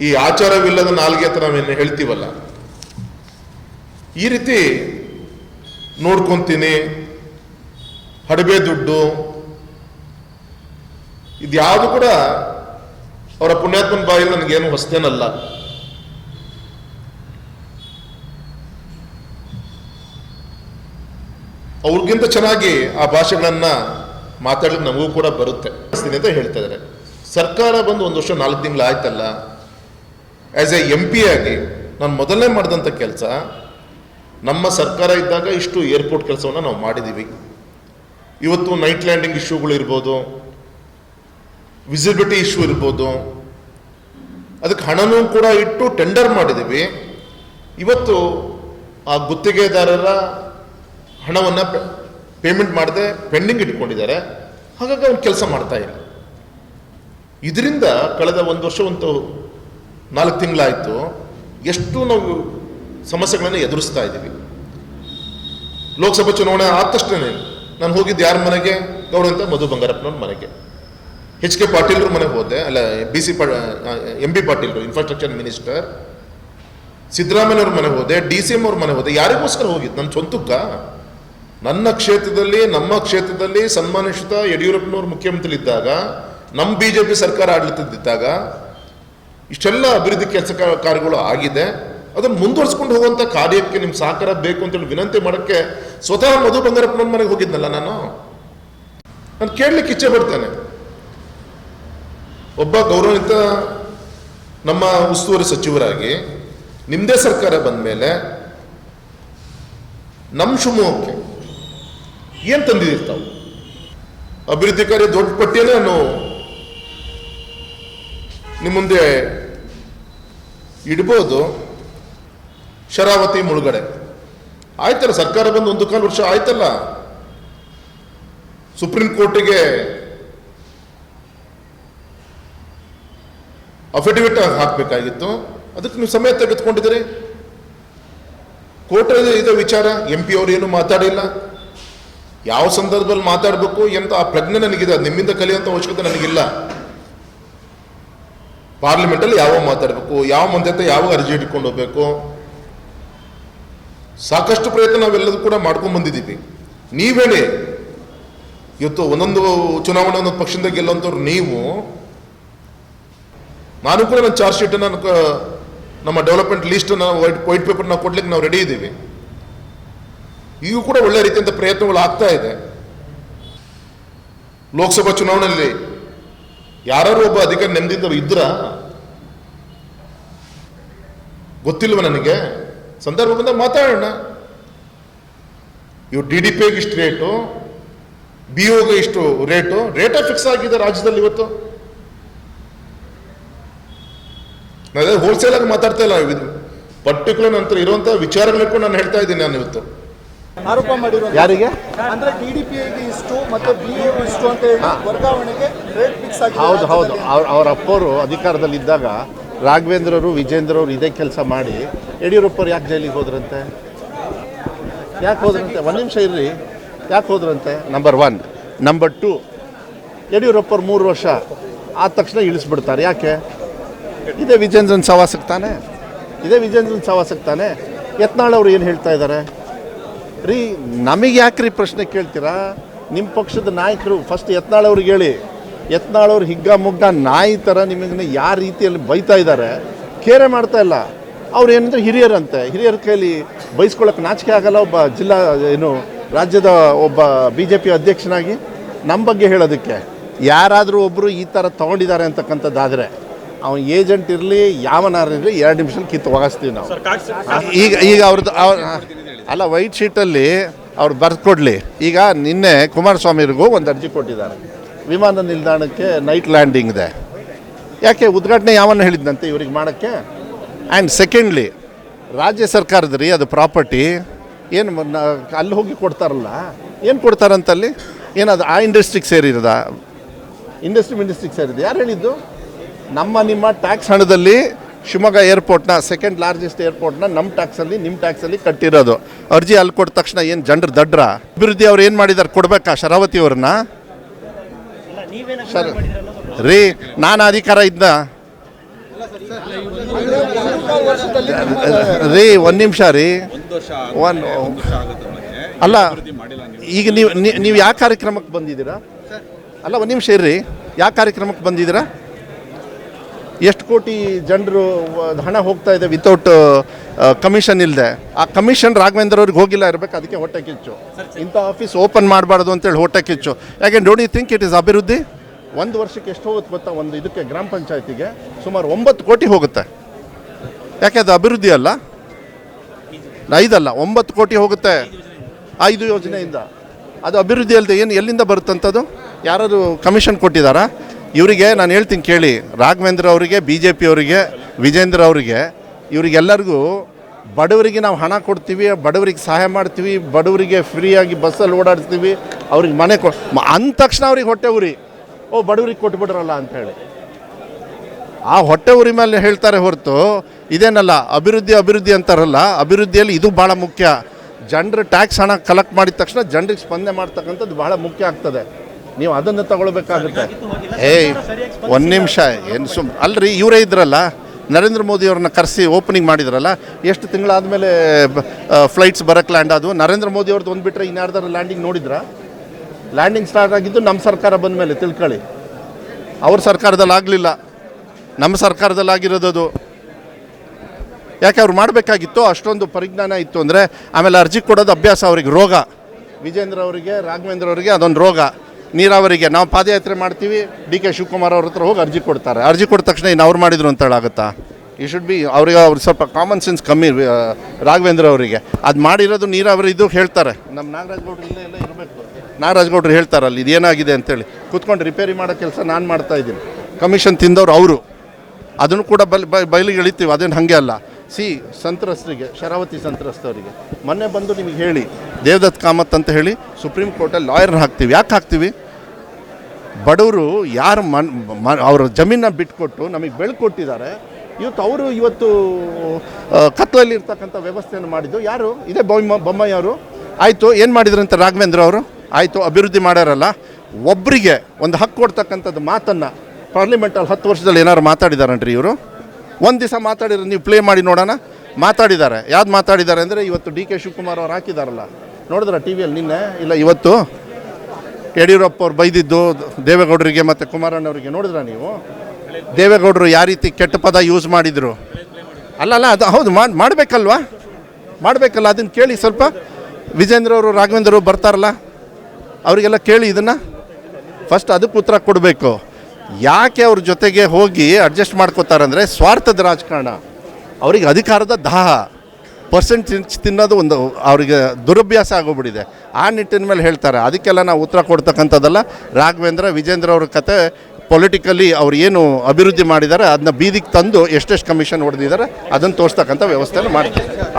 ಈ ಆಚಾರವಿಲ್ಲದ ನಾಲ್ಗೆ ಅಂತ ನಾವೇನು ಹೇಳ್ತೀವಲ್ಲ. ಈ ರೀತಿ ನೋಡ್ಕೊಂತೀನಿ, ಹಡಬೆ ದುಡ್ಡು. ಇದ್ಯಾವುದು ಕೂಡ ಅವರ ಪುಣ್ಯಾತ್ಮನ ಬಾಯಲ್ಲಿ ನನಗೇನು ಹೊಸ್ತೇನಲ್ಲ ಅವ್ರಿಗಿಂತ ಚೆನ್ನಾಗಿ ಆ ಭಾಷೆಗಳನ್ನ ಮಾತಾಡಲಿಕ್ಕೆ ನಮಗೂ ಕೂಡ ಬರುತ್ತೆ. ಅಂತ ಹೇಳ್ತಾ ಇದ್ದಾರೆ ಸರ್ಕಾರ ಬಂದು ಒಂದು ವರ್ಷ ನಾಲ್ಕು ತಿಂಗಳು ಆಯ್ತಲ್ಲ ಆಸ್ ಎ ಎಂ ಪಿ ಆಗಿ ನಾನು ಮೊದಲನೇ ಮಾಡಿದಂಥ ಕೆಲಸ, ನಮ್ಮ ಸರ್ಕಾರ ಇದ್ದಾಗ ಇಷ್ಟು ಏರ್ಪೋರ್ಟ್ ಕೆಲಸವನ್ನು ನಾವು ಮಾಡಿದ್ದೀವಿ ಇವತ್ತು ನೈಟ್ ಲ್ಯಾಂಡಿಂಗ್ ಇಶ್ಯೂಗಳು ಇರ್ಬೋದು ವಿಸಿಬಿಲಿಟಿ ಇಶ್ಯೂ ಇರ್ಬೋದು, ಅದಕ್ಕೆ ಹಣನೂ ಕೂಡ ಇಟ್ಟು ಟೆಂಡರ್ ಮಾಡಿದ್ದೀವಿ ಇವತ್ತು ಆ ಗುತ್ತಿಗೆದಾರರ ಹಣವನ್ನು ಪೇಮೆಂಟ್ ಮಾಡದೆ ಪೆಂಡಿಂಗ್ ಇಟ್ಕೊಂಡಿದ್ದಾರೆ. ಹಾಗಾಗಿ ಅವ್ನು ಕೆಲಸ ಮಾಡ್ತಾ ಇಲ್ಲ. ಇದರಿಂದ ಕಳೆದ ಒಂದು ವರ್ಷ ಒಂದು ನಾಲ್ಕು ತಿಂಗಳಾಯಿತು. ಎಷ್ಟು ನಾವು ಸಮಸ್ಯೆಗಳನ್ನು ಎದುರಿಸ್ತಾ ಇದ್ದೀವಿ. ಲೋಕಸಭಾ ಚುನಾವಣೆ ಆದ ತಕ್ಷಣ ನಾನು ಹೋಗಿದ್ದು ಯಾರ ಮನೆಗೆ? ಗೌರವಂತ ಮಧು ಬಂಗಾರಪ್ಪನವ್ರ ಮನೆಗೆ. ಎಚ್ ಕೆ ಪಾಟೀಲ್ರ ಮನೆಗೆ ಹೋದೆ. ಅಲ್ಲ, ಬಿ ಸಿ ಪಾ ಎಂ ಬಿ ಪಾಟೀಲ್ರು ಇನ್ಫ್ರಾಸ್ಟ್ರಕ್ಚರ್ ಮಿನಿಸ್ಟರ್ ಸಿದ್ದರಾಮಯ್ಯವ್ರ ಮನೆಗೆ ಹೋದೆ, ಡಿ ಸಿ ಎಂ ಅವ್ರ ಮನೆಗೆ ಹೋದೆ. ಯಾರಿಗೋಸ್ಕರ ಹೋಗಿದ್ದು? ನನ್ನ ಸ್ವಂತಕ್ಕ. ನನ್ನ ಕ್ಷೇತ್ರದಲ್ಲಿ, ನಮ್ಮ ಕ್ಷೇತ್ರದಲ್ಲಿ ಸನ್ಮಾನಿಸಿದ ಯಡಿಯೂರಪ್ಪನವ್ರು ಮುಖ್ಯಮಂತ್ರಿ ಇದ್ದಾಗ ನಮ್ಮ ಬಿ ಜೆ ಪಿ ಸರ್ಕಾರ ಆಡಳಿತದಿದ್ದಾಗ ಇಷ್ಟೆಲ್ಲ ಅಭಿವೃದ್ಧಿ ಕೆಲಸ ಕಾರ್ಯಗಳು ಆಗಿದೆ. ಅದನ್ನು ಮುಂದುವರಿಸ್ಕೊಂಡು ಹೋಗುವಂಥ ಕಾರ್ಯಕ್ಕೆ ನಿಮ್ಮ ಸಹಕಾರ ಬೇಕು ಅಂತೇಳಿ ವಿನಂತಿ ಮಾಡೋಕ್ಕೆ ಸ್ವತಃ ಮಧು ಬಂಗಾರಪ್ಪನ ಮನೆಗೆ ಹೋಗಿದ್ನಲ್ಲ ನಾನು? ನಾನು ಕೇಳಲಿಕ್ಕೆ ಇಚ್ಛೆ ಪಡ್ತೇನೆ. ಒಬ್ಬ ಗೌರವಿತ ನಮ್ಮ ಉಸ್ತುವಾರಿ ಸಚಿವರಾಗಿ ನಿಮ್ಮದೇ ಸರ್ಕಾರ ಬಂದ ಮೇಲೆ ನಮ್ಮ ಶಿವಮೊಗ್ಗಕ್ಕೆ ಏನು ತಂದಿದ್ದೀರಿ ತಾವು? ಅಭಿವೃದ್ಧಿ ಕಾರ್ಯ ದೊಡ್ಡ ಪಟ್ಟಿಯಲ್ಲೇ ನಾನು ನಿಮ್ಮ ಮುಂದೆ ಇಡ್ಬೋದು. ಶರಾವತಿ ಮುಳುಗಡೆ. ಆಯ್ತಲ್ಲ, ಸರ್ಕಾರ ಬಂದು ಒಂದು ಕಾಲು ವರ್ಷ ಆಯ್ತಲ್ಲ? ಸುಪ್ರೀಂ ಕೋರ್ಟಿಗೆ ಅಫಿಡವಿಟ್ ಹಾಕಬೇಕಾಗಿತ್ತು. ಅದಕ್ಕೆ ನೀವು ಸಮಯ ತೆಗೆದುಕೊಂಡಿದ್ದೀರಿ. ಕೋರ್ಟ್ ಇದೆ ವಿಚಾರ, ಎಂ ಪಿ ಅವರು ಏನು ಮಾತಾಡಿಲ್ಲ. ಯಾವ ಸಂದರ್ಭದಲ್ಲಿ ಮಾತಾಡಬೇಕು ಎಂತ ಆ ಪ್ರಜ್ಞೆ ನನಗಿದೆ ನಿಮ್ಮಿಂದ ಕಲಿಯುವಂಥ ಅವಶ್ಯಕತೆ ನನಗಿಲ್ಲ. ಪಾರ್ಲಿಮೆಂಟಲ್ಲಿ ಯಾವಾಗ ಮಾತಾಡಬೇಕು, ಯಾವ ಮಂದಿ ಹತ್ರ ಯಾವಾಗ ಅರ್ಜಿ ಇಟ್ಕೊಂಡು ಹೋಗ್ಬೇಕು? ಸಾಕಷ್ಟು ಪ್ರಯತ್ನ ನಾವೆಲ್ಲದೂ ಕೂಡ ಮಾಡ್ಕೊಂಡು ಬಂದಿದ್ದೀವಿ. ನೀವೇಳಿ ಇವತ್ತು ಒಂದೊಂದು ಚುನಾವಣೆ ಒಂದೊಂದು ಪಕ್ಷದಿಂದ ಗೆಲ್ಲುವಂಥವ್ರು ನೀವು, ನಾನು ಕೂಡ ನನ್ನ ಚಾರ್ಜ್ ಶೀಟ್ ನನ್ನ ಕ- ನಮ್ಮ development list white white paper ನಾವು ಕೊಡ್ಲಿಕ್ಕೆ ನಾವು ರೆಡಿ ಇದ್ದೀವಿ. ಈಗ ಕೂಡ ಒಳ್ಳೆ ರೀತಿಯಂತ ಪ್ರಯತ್ನಗಳು ಆಗ್ತಾ ಇದೆ. ಲೋಕಸಭಾ ಚುನಾವಣೆಯಲ್ಲಿ ಯಾರು ಒಬ್ಬ ಅಧಿಕಾರಿ ನೆಮ್ಮದಿದ್ದವ್ರು ಇದ್ರ? ಗೊತ್ತಿಲ್ವ ನನಗೆ? ಸಂದರ್ಭ ಬಂದಾಗ ಮಾತಾಡೋಣ. ಇವು ಡಿ ಡಿ ಪಿಗೆ ಇಷ್ಟು ರೇಟು ಬಿ ಒಗೆ ಇಷ್ಟು ರೇಟು ರೇಟ ಫಿಕ್ಸ್ ಆಗಿದೆ ರಾಜ್ಯದಲ್ಲಿ ಇವತ್ತು. ನಾನು ಹೋಲ್ಸೇಲ್ ಆಗಿ ಮಾತಾಡ್ತಾ ಇಲ್ಲ ಪರ್ಟಿಕ್ಯುಲರ್ ನಂತರ ಇರುವಂತ ವಿಚಾರಗಳಿಟ್ಕೊಂಡು ನಾನು ಹೇಳ್ತಾ ಇದ್ದೀನಿ ನಾನು ಇವತ್ತು. ಆರೋಪ ಮಾಡಿರೋ ಯಾರಿಗೆ? ಅಂದ್ರೆ ಟಿಡಿಪಿಐಗೆ ಇಷ್ಟು ಮತ್ತೆ ಬಿ ಇಷ್ಟು ಅಂತ ಹೇಳಿ ವರ್ಗಾವಣೆಗೆ ರೇಟ್ ಫಿಕ್ಸ್ ಆಗಿದೆ ಹೌದು ಹೌದು. ಅವ್ರ ಅವ್ರ ಅಪ್ಪವರು ಅಧಿಕಾರದಲ್ಲಿದ್ದಾಗ ರಾಘವೇಂದ್ರರು ವಿಜೇಂದ್ರವರು ಇದೇ ಕೆಲಸ ಮಾಡಿ ಯಡಿಯೂರಪ್ಪರು ಯಾಕೆ ಜೈಲಿಗೆ ಹೋದ್ರಂತೆ? ಯಾಕೆ ಹೋದ್ರಂತೆ? ಒಂದು ನಿಮಿಷ ಇರ್ರಿ. ಯಾಕೆ ಹೋದ್ರಂತೆ? ನಂಬರ್ ಒನ್ ನಂಬರ್ ಟು ಯಡಿಯೂರಪ್ಪರು ಮೂರು ವರ್ಷ ಆದ ತಕ್ಷಣ ಇಳಿಸ್ಬಿಡ್ತಾರೆ. ಯಾಕೆ? ಇದೇ ವಿಜೇಂದ್ರನ್ ಸವಾಸಕ್ಕೆ ತಾನೆ. ಇದೇ ವಿಜೇಂದ್ರನ್ ಸವಾಸಕ್ಕೆ ತಾನೆ. ಯತ್ನಾಳ್ ಅವರು ಏನು ಹೇಳ್ತಾ ಇದ್ದಾರೆ ರೀ ನಮಗೆ ಯಾಕೆ ರೀ ಪ್ರಶ್ನೆ ಕೇಳ್ತೀರಾ? ನಿಮ್ಮ ಪಕ್ಷದ ನಾಯಕರು ಫಸ್ಟ್ ಯತ್ನಾಳವ್ರಿಗೆ ಹೇಳಿ. ಯತ್ನಾಳವ್ರು ಹಿಗ್ಗ ಮುಗ್ಗ ನಾಯಿ ಥರ ನಿಮಗೆ ಯಾವ ರೀತಿಯಲ್ಲಿ ಬೈತಾ ಇದ್ದಾರೆ ಕೇರೆ ಮಾಡ್ತಾ ಇಲ್ಲ. ಅವ್ರು ಏನಂದ್ರೆ ಹಿರಿಯರಂತೆ. ಹಿರಿಯರ ಕೈಲಿ ಬೈಸ್ಕೊಳ್ಳೋಕೆ ನಾಚಿಕೆ ಆಗಲ್ಲ ಒಬ್ಬ ಜಿಲ್ಲಾ ಏನು ರಾಜ್ಯದ ಒಬ್ಬ ಬಿ ಜೆ ಪಿ ಅಧ್ಯಕ್ಷನಾಗಿ. ನಮ್ಮ ಬಗ್ಗೆ ಹೇಳೋದಕ್ಕೆ ಯಾರಾದರೂ ಒಬ್ಬರು ಈ ಥರ ತೊಗೊಂಡಿದ್ದಾರೆ ಅಂತಕ್ಕಂಥದ್ದಾದರೆ ಅವನ ಏಜೆಂಟ್ ಇರಲಿ ಯಾವನಾರಿರಲಿ ಎರಡು ನಿಮಿಷದಲ್ಲಿ ಕಿತ್ತು ಹೋಗಿಸ್ತೀವಿ ನಾವು. ಈಗ ಈಗ ಅವ್ರದ್ದು ಅವ್ರ ಅಲ್ಲ ವೈಟ್ ಶೀಟಲ್ಲಿ ಅವ್ರು ಬರ್ಕೊಡ್ಲಿ ಕೊಡಲಿ. ಈಗ ನಿನ್ನೆ ಕುಮಾರಸ್ವಾಮಿರಿಗೂ ಒಂದು ಅರ್ಜಿ ಕೊಟ್ಟಿದ್ದಾರೆ. ವಿಮಾನ ನಿಲ್ದಾಣಕ್ಕೆ ನೈಟ್ ಲ್ಯಾಂಡಿಂಗ್ ಇದೆ. ಯಾಕೆ, ಉದ್ಘಾಟನೆ ಯಾವನ್ನ ಹೇಳಿದ್ದಂತೆ ಇವ್ರಿಗೆ ಮಾಡೋಕ್ಕೆ? ಆ್ಯಂಡ್ ಸೆಕೆಂಡ್ಲಿ ರಾಜ್ಯ ಸರ್ಕಾರದ ರೀ ಅದು ಪ್ರಾಪರ್ಟಿ ಏನು ಅಲ್ಲಿ ಹೋಗಿ ಕೊಡ್ತಾರಲ್ಲ, ಏನು ಕೊಡ್ತಾರಂತಲ್ಲಿ? ಏನದು ಆ ಇಂಡಸ್ಟ್ರಿಗೆ ಸೇರಿರದ? ಇಂಡಸ್ಟ್ರಿ ಇಂಡಸ್ಟ್ರಿಗೆ ಸೇರಿದೆ ಯಾರು ಹೇಳಿದ್ದು? ನಮ್ಮ ನಿಮ್ಮ ಟ್ಯಾಕ್ಸ್ ಹಣದಲ್ಲಿ ಶಿವಮೊಗ್ಗ ಏರ್ಪೋರ್ಟ್ನ ಸೆಕೆಂಡ್ ಲಾರ್ಜೆಸ್ಟ್ ಏರ್ಪೋರ್ಟ್ನ ನಮ್ಮ ಟ್ಯಾಕ್ಸಲ್ಲಿ ನಿಮ್ಮ ಟ್ಯಾಕ್ಸಲ್ಲಿ ಕಟ್ಟಿರೋದು. ಅರ್ಜಿ ಅಲ್ಲಿ ಕೊಟ್ಟ ತಕ್ಷಣ ಏನು ಜನರು ದಡ್ರ? ಅಭಿವೃದ್ಧಿ ಅವ್ರು ಏನು ಮಾಡಿದ್ದಾರೆ ಕೊಡಬೇಕಾ ಶರಾವತಿ ಅವ್ರನ್ನ? ಸರ್ ರೀ ನಾನು ಅಧಿಕಾರ ಇದ್ದ. ರೀ ಒಂದು ನಿಮಿಷ ರೀ. ಒಂದು ಅಲ್ಲ ಈಗ ನೀವು ನೀ- ನೀವು ಯಾವ ಕಾರ್ಯಕ್ರಮಕ್ಕೆ ಬಂದಿದ್ದೀರಾ? ಅಲ್ಲ ಒಂದು ನಿಮಿಷ ಇರ್ರಿ. ಯಾವ ಕಾರ್ಯಕ್ರಮಕ್ಕೆ ಬಂದಿದ್ದೀರಾ? ಎಷ್ಟು ಕೋಟಿ ಜನರು ಹಣ ಹೋಗ್ತಾ ಇದೆ ವಿತೌಟ್ ಕಮಿಷನ್ ಇಲ್ಲದೆ ಆ ಕಮಿಷನ್ ರಾಘವೇಂದ್ರ ಅವ್ರಿಗೆ ಹೋಗಿಲ್ಲ, ಇರಬೇಕು, ಅದಕ್ಕೆ ಹೊಟ್ಟೆ ಕಿಚ್ಚು. ಇಂಥ ಆಫೀಸ್ ಓಪನ್ ಮಾಡಬಾರ್ದು ಅಂತೇಳಿ ಹೊಟ್ಟೆ ಕಿಚ್ಚು. ಯಾಕೆ don't you think it is ಅಭಿವೃದ್ಧಿ? ಒಂದು ವರ್ಷಕ್ಕೆ ಎಷ್ಟು ಹೋಗುತ್ತೆ ಗೊತ್ತಾ? ಒಂದು ಇದಕ್ಕೆ ಗ್ರಾಮ ಪಂಚಾಯತಿಗೆ ಸುಮಾರು ಒಂಬತ್ತು ಕೋಟಿ ಹೋಗುತ್ತೆ. ಯಾಕೆ ಅದು ಅಭಿವೃದ್ಧಿ ಅಲ್ಲ? ಐದಲ್ಲ ಒಂಬತ್ತು ಕೋಟಿ ಹೋಗುತ್ತೆ. ಐದು ಯೋಜನೆಯಿಂದ. ಅದು ಅಭಿವೃದ್ಧಿ ಅಲ್ಲದೆ ಏನು ಎಲ್ಲಿಂದ ಬರುತ್ತಂಥದ್ದು ಯಾರಾದರೂ ಕಮಿಷನ್ ಕೊಟ್ಟಿದ್ದಾರಾ? ಇವರಿಗೆ ನಾನು ಹೇಳ್ತೀನಿ ಕೇಳಿ, ರಾಘವೇಂದ್ರ ಅವರಿಗೆ ಬಿ ಜೆ ಪಿ ಅವರಿಗೆ, ವಿಜೇಂದ್ರ ಅವರಿಗೆ, ಇವರಿಗೆಲ್ಲರಿಗೂ ಬಡವರಿಗೆ ನಾವು ಹಣ ಕೊಡ್ತೀವಿ, ಬಡವರಿಗೆ ಸಹಾಯ ಮಾಡ್ತೀವಿ, ಬಡವರಿಗೆ ಫ್ರೀಯಾಗಿ ಬಸ್ಸಲ್ಲಿ ಓಡಾಡ್ತೀವಿ, ಅವ್ರಿಗೆ ಮನೆ ಕೊ, ಅಂದ ತಕ್ಷಣ ಅವ್ರಿಗೆ ಹೊಟ್ಟೆ ಉರಿ. ಓ, ಬಡವರಿಗೆ ಕೊಟ್ಬಿಡ್ರಲ್ಲ ಅಂತ ಹೇಳಿ ಆ ಹೊಟ್ಟೆ ಉರಿ ಮೇಲೆ ಹೇಳ್ತಾರೆ ಹೊರತು, ಇದೇನಲ್ಲ, ಅಭಿವೃದ್ಧಿ ಅಭಿವೃದ್ಧಿ ಅಂತಾರಲ್ಲ, ಅಭಿವೃದ್ಧಿಯಲ್ಲಿ ಇದು ಭಾಳ ಮುಖ್ಯ. ಜನರು ಟ್ಯಾಕ್ಸ್ ಹಣ ಕಲೆಕ್ಟ್ ಮಾಡಿದ ತಕ್ಷಣ ಜನರಿಗೆ ಸ್ಪಂದನೆ ಮಾಡ್ತಕ್ಕಂಥದ್ದು ಬಹಳ ಮುಖ್ಯ ಆಗ್ತದೆ. ನೀವು ಅದನ್ನು ತಗೊಳ್ಬೇಕಾಗುತ್ತೆ. ಏಯ್ ಒಂದು ನಿಮಿಷ ಏನು ಸುಮ್ ಅಲ್ರಿ ಇವರೇ ಇದ್ರಲ್ಲ ನರೇಂದ್ರ ಮೋದಿ ಅವ್ರನ್ನ ಕರೆಸಿ ಓಪನಿಂಗ್ ಮಾಡಿದ್ರಲ್ಲ ಎಷ್ಟು ತಿಂಗಳಾದಮೇಲೆ ಫ್ಲೈಟ್ಸ್ ಬರಕ್ಕೆ ಲ್ಯಾಂಡ್ ಅದು? ನರೇಂದ್ರ ಮೋದಿ ಅವ್ರದ್ದು ಒಂದು ಬಿಟ್ಟರೆ ಇನ್ಯಾರ್ದಾರು ಲ್ಯಾಂಡಿಂಗ್ ನೋಡಿದ್ರಾ? ಲ್ಯಾಂಡಿಂಗ್ ಸ್ಟಾರ್ಟ್ ಆಗಿದ್ದು ನಮ್ಮ ಸರ್ಕಾರ ಬಂದ ಮೇಲೆ ತಿಳ್ಕೊಳ್ಳಿ. ಅವ್ರ ಸರ್ಕಾರದಲ್ಲಿ ಆಗಲಿಲ್ಲ. ನಮ್ಮ ಸರ್ಕಾರದಲ್ಲಿ ಆಗಿರೋದು ಅದು. ಯಾಕೆ ಅವ್ರು ಮಾಡಬೇಕಾಗಿತ್ತು ಅಷ್ಟೊಂದು ಪರಿಜ್ಞಾನ ಇತ್ತು ಅಂದರೆ ಆಮೇಲೆ ಅರ್ಜಿ ಕೊಡೋದು ಅಭ್ಯಾಸ ಅವ್ರಿಗೆ ರೋಗ. ವಿಜೇಂದ್ರ ಅವರಿಗೆ ರಾಘವೇಂದ್ರ ಅವರಿಗೆ ಅದೊಂದು ರೋಗ. ನೀರಾವರಿಗೆ ನಾವು ಪಾದಯಾತ್ರೆ ಮಾಡ್ತೀವಿ. ಡಿ ಕೆ ಶಿವಕುಮಾರ್ ಅವ್ರ ಹತ್ರ ಹೋಗಿ ಅರ್ಜಿ ಕೊಡ್ತಾರೆ. ಅರ್ಜಿ ಕೊಟ್ಟ ತಕ್ಷಣ ಇನ್ನು ಅವ್ರು ಮಾಡಿದ್ರು ಅಂತ ಹೇಳಾಗುತ್ತಾ? ಈ ಶುಡ್ ಬಿ ಅವ್ರಿಗೆ ಅವ್ರು ಸ್ವಲ್ಪ ಕಾಮನ್ ಸೆನ್ಸ್ ಕಮ್ಮಿ ರಾಘವೇಂದ್ರ ಅವರಿಗೆ. ಅದು ಮಾಡಿರೋದು ನೀರಾವರಿ ಇದು ಹೇಳ್ತಾರೆ. ನಮ್ಮ ನಾಗರಾಜ್ ಗೌಡ್ರು ಇಲ್ಲೇ ಎಲ್ಲ ಇರಬೇಕು. ನಾಗರಾಜ್ ಗೌಡ್ರು ಅಲ್ಲಿ, ಇದೇನಾಗಿದೆ ಅಂತೇಳಿ. ಕೂತ್ಕೊಂಡು ರಿಪೇರಿ ಮಾಡೋ ಕೆಲಸ ನಾನು ಮಾಡ್ತಾ ಇದ್ದೀನಿ. ಕಮಿಷನ್ ತಿಂದವ್ರು ಅವರು. ಅದನ್ನು ಕೂಡ ಬಲ್ ಬಯಲಿಗೆ ಇಳಿತೀವಿ ಅದೇನು ಹಾಗೆ ಅಲ್ಲ. ಸಿ, ಸಂತ್ರಸ್ತರಿಗೆ, ಶರಾವತಿ ಸಂತ್ರಸ್ತವರಿಗೆ ಮೊನ್ನೆ ಬಂದು ನಿಮಗೆ ಹೇಳಿ, ದೇವದತ್ ಕಾಮತ್ ಅಂತ ಹೇಳಿ ಸುಪ್ರೀಂ ಕೋರ್ಟಲ್ಲಿ ಲಾಯರ್ನ ಹಾಕ್ತೀವಿ. ಯಾಕೆ ಹಾಕ್ತೀವಿ? ಬಡವರು ಯಾರು ಮನ್ ಮ ಅವರ ಜಮೀನ ಬಿಟ್ಕೊಟ್ಟು ನಮಗೆ ಬೆಳ್ಕೊಟ್ಟಿದ್ದಾರೆ. ಇವತ್ತು ಅವರು ಇವತ್ತು ಕತ್ತಲಲ್ಲಿ ಇರ್ತಕ್ಕಂಥ ವ್ಯವಸ್ಥೆಯನ್ನು ಮಾಡಿದ್ದು ಯಾರು? ಇದೇ ಬೊಮ್ಮ ಬೊಮ್ಮಯ್ಯವರು ಆಯಿತು, ಏನು ಮಾಡಿದ್ರಂತೆ ರಾಘವೇಂದ್ರ ಅವರು? ಆಯಿತು, ಅಭಿವೃದ್ಧಿ ಮಾಡ್ಯಾರಲ್ಲ. ಒಬ್ಬರಿಗೆ ಒಂದು ಹಕ್ಕು ಕೊಡ್ತಕ್ಕಂಥದ್ದು ಮಾತನ್ನು ಪಾರ್ಲಿಮೆಂಟಲ್ಲಿ ಹತ್ತು ವರ್ಷದಲ್ಲಿ ಏನಾದ್ರು ಮಾತಾಡಿದಾರನ್ರಿ ಇವರು? ಒಂದು ದಿವಸ ಮಾತಾಡಿದ್ರೆ ನೀವು ಪ್ಲೇ ಮಾಡಿ ನೋಡೋಣ. ಮಾತಾಡಿದ್ದಾರೆ. ಯಾವ್ದು ಮಾತಾಡಿದ್ದಾರೆ ಅಂದರೆ ಇವತ್ತು ಡಿ ಕೆ ಶಿವಕುಮಾರ್ ಅವ್ರು ಹಾಕಿದಾರಲ್ಲ. ನೋಡಿದ್ರ ಟಿ ವಿಯಲ್ಲಿ ನಿನ್ನೆ? ಇಲ್ಲ, ಇವತ್ತು? ಯಡಿಯೂರಪ್ಪ ಅವ್ರು ಬೈದಿದ್ದು ದೇವೇಗೌಡರಿಗೆ ಮತ್ತು ಕುಮಾರಣ್ಣವರಿಗೆ ನೋಡಿದ್ರ ನೀವು? ದೇವೇಗೌಡರು ಯಾವ ರೀತಿ ಕೆಟ್ಟ ಪದ ಯೂಸ್ ಮಾಡಿದರು? ಅಲ್ಲ ಅದು ಹೌದು, ಮಾಡಿ, ಮಾಡಬೇಕಲ್ವಾ? ಮಾಡಬೇಕಲ್ಲ, ಅದನ್ನು ಕೇಳಿ ಸ್ವಲ್ಪ. ವಿಜೇಂದ್ರ ಅವರು, ರಾಘವೇಂದ್ರ ಅವರು ಬರ್ತಾರಲ್ಲ, ಅವರಿಗೆಲ್ಲ ಕೇಳಿ ಇದನ್ನು. ಫಸ್ಟ್ ಅದಕ್ಕೆ ಉತ್ತರ ಕೊಡಬೇಕು. ಯಾಕೆ ಅವ್ರ ಜೊತೆಗೆ ಹೋಗಿ ಅಡ್ಜಸ್ಟ್ ಮಾಡ್ಕೋತಾರಂದರೆ ಸ್ವಾರ್ಥದ ರಾಜಕಾರಣ. ಅವರಿಗೆ ಅಧಿಕಾರದ ದಾಹ. ಪರ್ಸೆಂಟ್ ತಿನ್ನೋದು ಒಂದು ಅವರಿಗೆ ದುರಭ್ಯಾಸ ಆಗೋಗ್ಬಿಟ್ಟಿದೆ. ಆ ನಿಟ್ಟಿನ ಮೇಲೆ ಹೇಳ್ತಾರೆ. ಅದಕ್ಕೆಲ್ಲ ನಾವು ಉತ್ತರ ಕೊಡ್ತಕ್ಕಂಥದ್ದಲ್ಲ ರಾಘವೇಂದ್ರ, ವಿಜೇಂದ್ರ ಅವ್ರ ಕತೆ ಪೊಲಿಟಿಕಲಿ ಅವ್ರು ಏನು ಅಭಿವೃದ್ಧಿ ಮಾಡಿದ್ದಾರೆ ಅದನ್ನ ಬೀದಿಗೆ ತಂದು ಎಷ್ಟೆಷ್ಟು ಕಮಿಷನ್ ಹೊಡೆದಿದ್ದಾರೆ ಅದನ್ನು ತೋರಿಸ್ತಕ್ಕಂಥ ವ್ಯವಸ್ಥೆನ ಮಾಡ್ತೀವಿ